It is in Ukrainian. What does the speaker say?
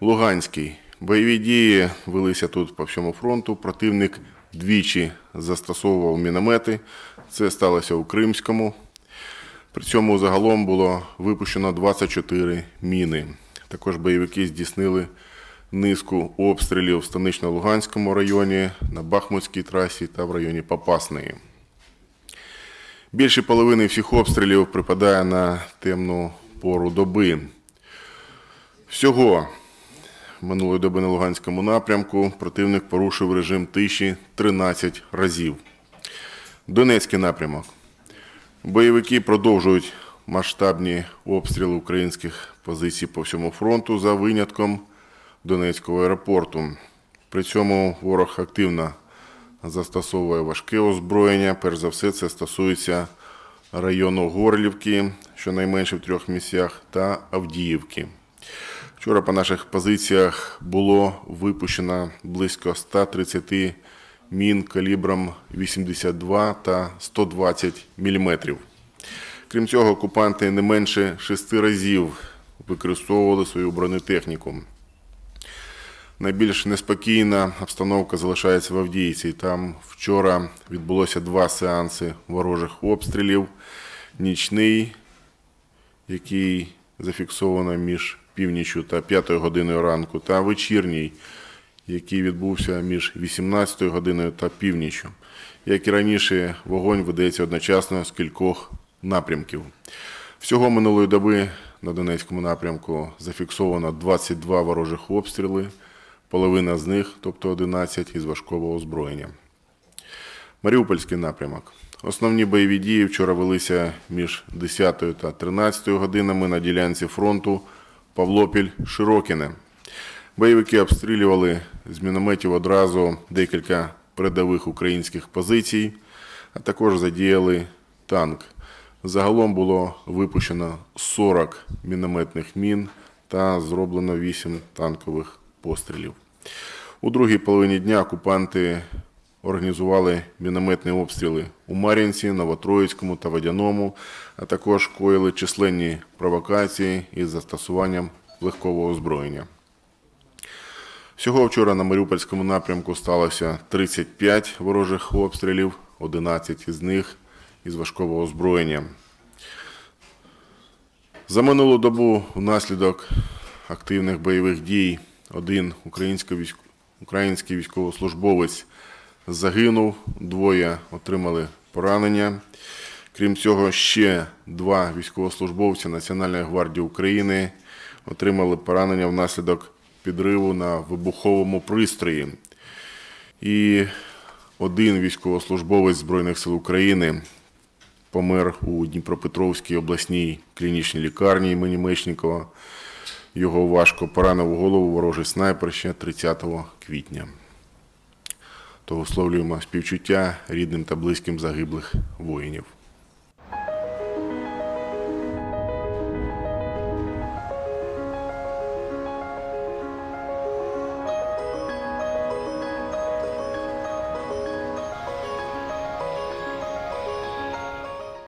Луганський. Бойові дії велися тут по всьому фронту. Противник двічі застосовував міномети. Це сталося у Кримському. При цьому загалом було випущено 24 міни. Також бойовики здійснили низку обстрілів в Станично-Луганському районі, на Бахмутській трасі та в районі Попасної. Більше половини всіх обстрілів припадає на темну пору доби. Всього минулої доби на Луганському напрямку противник порушив режим тиші 13 разів. Донецький напрямок. Бойовики продовжують масштабні обстріли українських позицій по всьому фронту за винятком Донецького аеропорту. При цьому ворог активно застосовує важке озброєння. Перш за все, це стосується району Горлівки, щонайменше в трьох місцях, та Авдіївки. Вчора по наших позиціях було випущено близько 130 мін калібром 82 та 120 мм. Крім цього, окупанти не менше шести разів використовували свою бронетехніку. Найбільш неспокійна обстановка залишається в Авдіївці. Там вчора відбулося два сеанси ворожих обстрілів. Нічний, який зафіксовано між північю та 5 годиною ранку, та вечірній, який відбувся між 18 годиною та північю. Як і раніше, вогонь ведеться одночасно з кількох напрямків. Всього минулої доби на Донецькому напрямку зафіксовано 22 ворожих обстріли, половина з них, тобто 11, із важкого озброєння. Маріупольський напрямок. Основні бойові дії вчора велися між 10 та 13 годинами на ділянці фронту Павлопіль-Широкіне. Бойовики обстрілювали з мінометів одразу декілька передових українських позицій, а також задіяли танк. Загалом було випущено 40 мінометних мін та зроблено 8 танкових пострілів. У другій половині дня окупанти організували мінометні обстріли у Мар'їнці, Новотроїцькому та Водяному, а також коїли численні провокації із застосуванням легкого озброєння. Всього вчора на Маріупольському напрямку сталося 35 ворожих обстрілів, 11 із них із важкого озброєння. За минулу добу внаслідок активних бойових дій один український військовослужбовець загинув, двоє отримали поранення. Крім цього, ще два військовослужбовці Національної гвардії України отримали поранення внаслідок підриву на вибуховому пристрої. І один військовослужбовець Збройних сил України помер у Дніпропетровській обласній клінічній лікарні імені Мечникова. Його важко поранив у голову ворожий снайпер ще 30 квітня. То висловлюємо співчуття рідним та близьким загиблих воїнів.